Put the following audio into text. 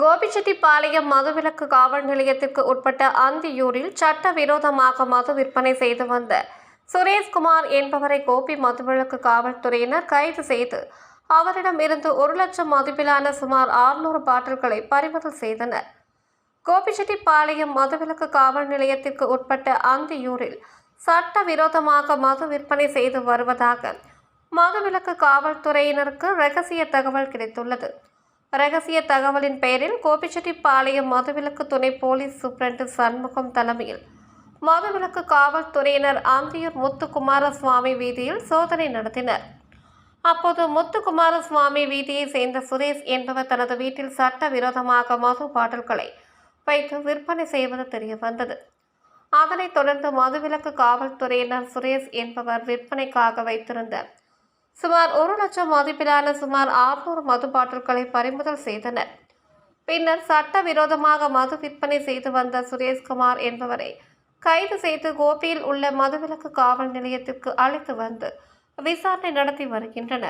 கோபிச்செட்டிப்பாளையம் மதுவிலக்கு காவல் நிலையத்திற்கு உட்பட்ட அந்தியூரில் சட்டவிரோதமாக மது விற்பனை செய்து வந்த சுரேஷ்குமார் என்பவரை கோபி மதுவிலக்கு காவல்துறையினர் கைது செய்து அவரிடம் இருந்து ஒரு லட்சம் மதிப்பிலான சுமார் 600 பாட்டில்களை பறிமுதல் செய்தனர். கோபிச்செட்டிப்பாளையம் மதுவிலக்கு காவல் நிலையத்திற்கு உட்பட்ட அந்தியூரில் சட்டவிரோதமாக மது விற்பனை செய்து வருவதாக மதுவிலக்கு காவல்துறையினருக்கு ரகசிய தகவல் கிடைத்துள்ளது. ரகசிய தகவலின் பெயரில் கோபிச்செட்டிப்பாளையம் மதுவிலக்கு துணை போலீஸ் சூப்பரண்டு சண்முகம் தலைமையில். மதுவிலக்கு காவல்துறையினர் அந்தியூர் முத்துக்குமாரசுவாமி வீதியில் சோதனை நடத்தினர். அப்போது முத்துக்குமாரசுவாமி வீதியை சேர்ந்த சுரேஷ் என்பவர் தனது வீட்டில் சட்டவிரோதமாக மது பாட்டில்களை வைத்து விற்பனை செய்வது தெரிய வந்தது அதனைத் தொடர்ந்து மதுவிலக்கு காவல்துறையினர் சுரேஷ் என்பவர் விற்பனைக்காக வைத்திருந்த சுமார் ஒரு லட்சம் மதிப்பிலான சுமார் 600 மது பாட்டில்களை பறிமுதல் செய்தனர். பின்னர் சட்டவிரோதமாக மது விற்பனை செய்து வந்த சுரேஷ்குமார் என்பவரை கைது செய்து கோபியில் உள்ள மதுவிலக்கு காவல் நிலையத்திற்கு அழைத்து வந்து விசாரணை நடத்தி வருகின்றனர்.